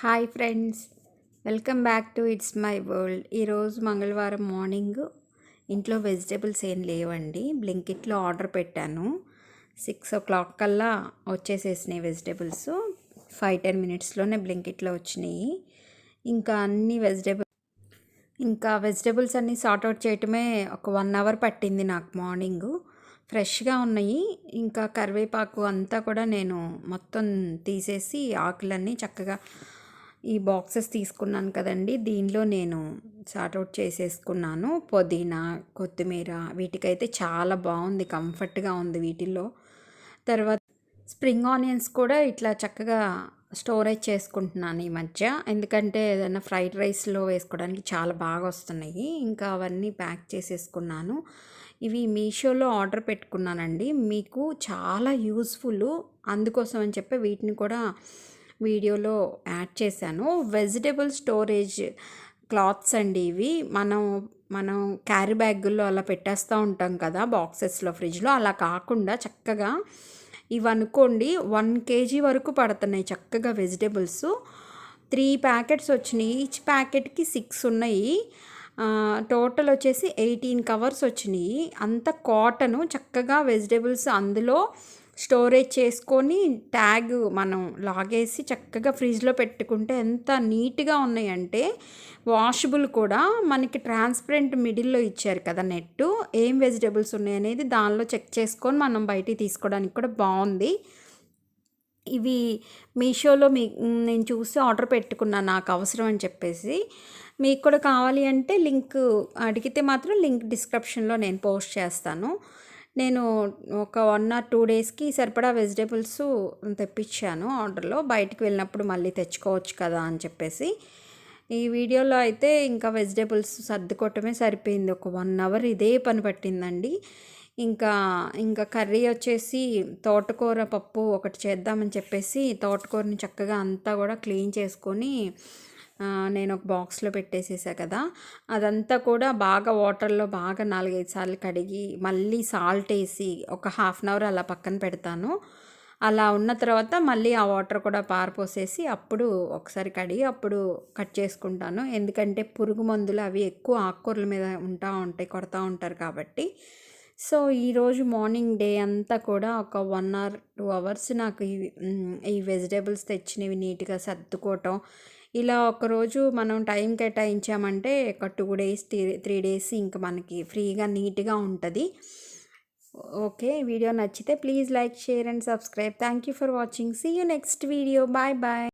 Hi friends welcome back to it's my world. ఈరోజు మంగళవారం morning ఇంట్లో వెజిటేబుల్స్ ఏం లేవండి. బ్లింకిట్లో ఆర్డర్ పెట్టాను. సిక్స్ ఓ క్లాక్ కల్లా వచ్చేసేసినాయి వెజిటేబుల్స్. ఫైవ్ టెన్ మినిట్స్లోనే బ్లింకిట్లో వచ్చినాయి. ఇంకా అన్ని వెజిటేబుల్ ఇంకా వెజిటేబుల్స్ అన్నీ సార్ట్అవుట్ చేయటమే ఒక వన్ అవర్ పట్టింది నాకు మార్నింగ్. ఫ్రెష్గా ఉన్నాయి. ఇంకా కరివేపాకు అంతా కూడా నేను మొత్తం తీసేసి ఆకులన్నీ చక్కగా ఈ బాక్సెస్ తీసుకున్నాను కదండి. దీనిలో నేను సార్ట్అవుట్ చేసేసుకున్నాను. పుదీనా కొత్తిమీర వీటికైతే చాలా బాగుంది. కంఫర్ట్గా ఉంది వీటిల్లో. తర్వాత స్ప్రింగ్ ఆనియన్స్ కూడా ఇట్లా చక్కగా స్టోరేజ్ చేసుకుంటున్నాను ఈ మధ్య. ఎందుకంటే ఏదైనా ఫ్రైడ్ రైస్లో వేసుకోవడానికి చాలా బాగా వస్తున్నాయి. ఇంకా అవన్నీ ప్యాక్ చేసేసుకున్నాను. ఇవి మీషోలో ఆర్డర్ పెట్టుకున్నానండి. మీకు చాలా యూస్ఫుల్ అందుకోసం అని చెప్పి వీటిని కూడా వీడియోలో యాడ్ చేశాను. వెజిటేబుల్ స్టోరేజ్ క్లాత్స్ అండి ఇవి. మనం మనం క్యారీ బ్యాగుల్లో అలా పెట్టేస్తూ ఉంటాం కదా బాక్సెస్లో ఫ్రిడ్జ్లో అలా కాకుండా చక్కగా ఇవి అనుకోండి వన్ కేజీ వరకు పడుతున్నాయి చక్కగా వెజిటేబుల్స్ త్రీ ప్యాకెట్స్ వచ్చినాయి. ఈచ్ ప్యాకెట్కి సిక్స్ ఉన్నాయి. టోటల్ వచ్చేసి ఎయిటీన్ కవర్స్ వచ్చినాయి. అంత కాటను చక్కగా వెజిటేబుల్స్ అందులో స్టోరేజ్ చేసుకొని ట్యాగ్ మనం లాగేసి చక్కగా ఫ్రిడ్జ్లో పెట్టుకుంటే ఎంత నీట్గా ఉన్నాయంటే వాషబుల్ కూడా. మనకి ట్రాన్స్పరెంట్ మిడిల్లో ఇచ్చారు కదా నెట్టు. ఏం వెజిటేబుల్స్ ఉన్నాయి అనేది దానిలో చెక్ చేసుకొని మనం బయటికి తీసుకోవడానికి కూడా బాగుంది. ఇవి మీషోలో మీ నేను చూసి ఆర్డర్ పెట్టుకున్నాను నాకు అవసరం అని చెప్పేసి. మీకు కూడా కావాలి అంటే లింక్ అడిగితే మాత్రం లింక్ డిస్క్రిప్షన్లో నేను పోస్ట్ చేస్తాను. నేను ఒక వన్ ఆర్ టూ డేస్కి సరిపడా వెజిటేబుల్స్ తెప్పించాను ఆర్డర్లో. బయటికి వెళ్ళినప్పుడు మళ్ళీ తెచ్చుకోవచ్చు కదా అని చెప్పేసి. ఈ వీడియోలో అయితే ఇంకా వెజిటేబుల్స్ సర్దుకోవటమే సరిపోయింది. ఒక వన్ అవర్ ఇదే పని పట్టిందండి. ఇంకా ఇంకా కర్రీ వచ్చేసి తోటకూర పప్పు ఒకటి చేద్దామని చెప్పేసి తోటకూరని చక్కగా అంతా కూడా క్లీన్ చేసుకొని నేను ఒక బాక్స్లో పెట్టేసేసా కదా. అదంతా కూడా బాగా వాటర్లో బాగా నాలుగైదు సార్లు కడిగి మళ్ళీ సాల్ట్ వేసి ఒక హాఫ్ అన్ అవర్ అలా పక్కన పెడతాను. అలా ఉన్న తర్వాత మళ్ళీ ఆ వాటర్ కూడా పారిపోసేసి అప్పుడు ఒకసారి కడిగి అప్పుడు కట్ చేసుకుంటాను. ఎందుకంటే పురుగు మందులు అవి ఎక్కువ ఆకుకూరల మీద ఉంటా ఉంటాయి కొడతా ఉంటారు కాబట్టి. సో ఈరోజు మార్నింగ్ డే అంతా కూడా ఒక వన్ అవర్ టూ అవర్స్ నాకు ఈ వెజిటేబుల్స్ తెచ్చినవి నీట్గా సర్దుకోవటం ఇలా ఒకరోజు మనం టైం కేటాయించామంటే ఒక two days three three days ఇంకా మనకి ఫ్రీగా నీట్గా ఉంటుంది. ఓకే వీడియో నచ్చితే please like share and subscribe. Thank you for watching. See you next video. Bye bye.